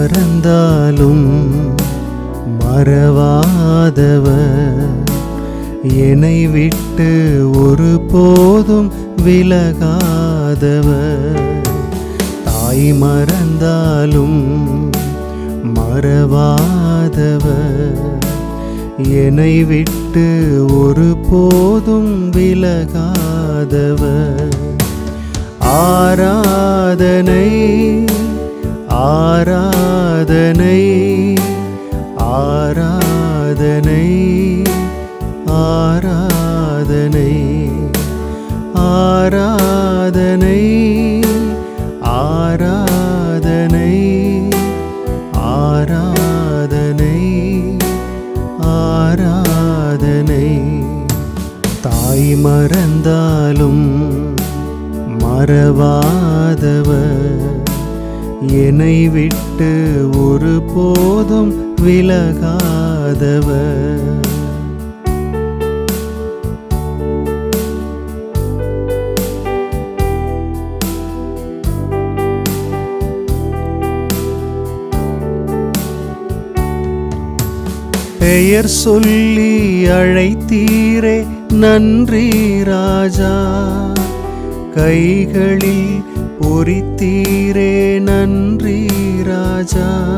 மறந்தாலும் மறவாதவர். என்னை விட்டு ஒரு போதும் விலகாதவர். தாய் மறந்தாலும் மறவாதவர். என்னை விட்டு ஒரு போதும் விலகாதவர். ஆராதனை ஆராதனை ஆராதனை ஆராதனை ஆராதனை ஆராதனை ஆராதனை ஆராதனை. தாய் மறந்தாலும் மறவாதவர். என்னை விட்டு ஒரு போதும் விலகாதவர். பெயர் சொல்லி அழைத்தீரே நன்றி ராஜா. கைகளில் பொறித்தீரே நன்றி ராஜா.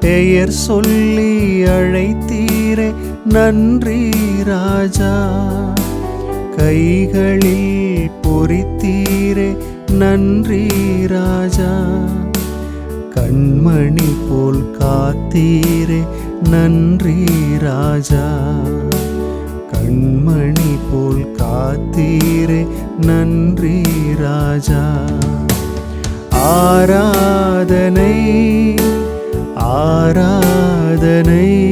பெயர் சொல்லி அழைத்தீரே நன்றி ராஜா. கைகளில் பொறித்தீரே நன்றி ராஜா. கண்மணி போல் காத்தீரே நன்றி ராஜா. கண்மணி போல் காத்தீரே நன்றி ராஜா. ஆராதனை ஆராதனை.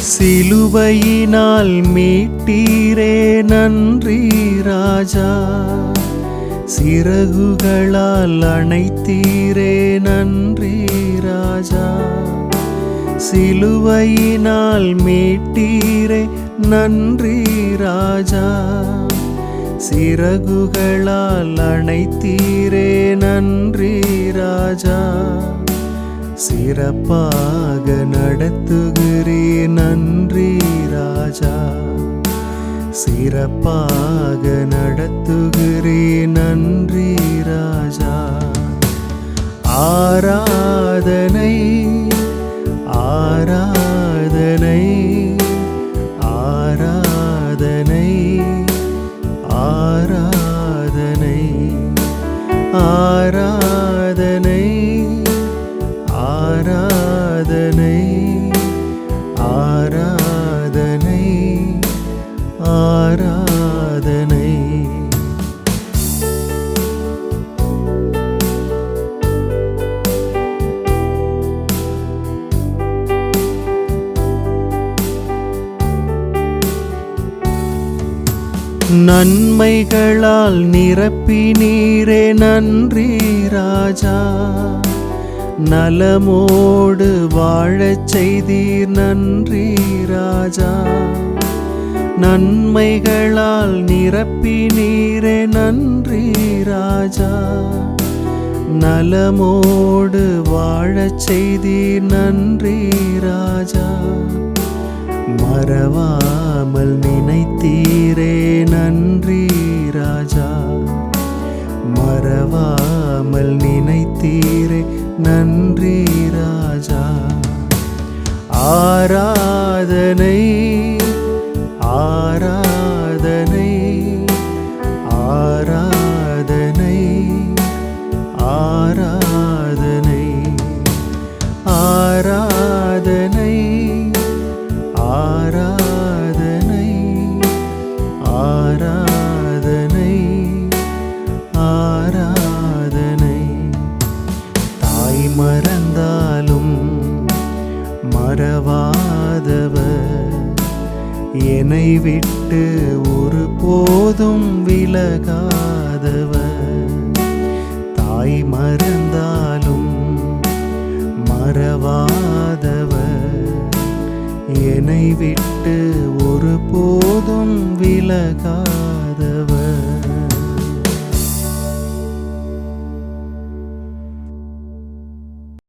சிலுவையினால் மீட்டீரே நன்றி ராஜா. சிறகுகளால் அணைத்தீரே நன்றி ராஜா. சிலுவையினால் மீட்டீரே நன்றி ராஜா. சிறகுகளால் அணைத்தீரே நன்றி ராஜா. சிறப்பாக நடத்துகிறே நன்றி ராஜா. சிறப்பாக நடத்துகிறே நன்றி ராஜா. ஆராதனை நன்மைகளால் நிரப்பினீரே நன்றி ராஜா. நலமோடு வாழச் செய்தீர் நன்றி ராஜா. நன்மைகளால் நிரப்பினீரே நன்றி ராஜா. நலமோடு வாழச் செய்தீர் நன்றி ராஜா. மறவாமல் நினைத்தீரே நன்றி ராஜா. மறவாமல் நினைத்தீரே நன்றி ராஜா. ஆராதனை விலகாதவர். தாய் மறந்தாலும் மறவாதவர். என்னை விட்டு ஒரு போதும் விலகாதவர்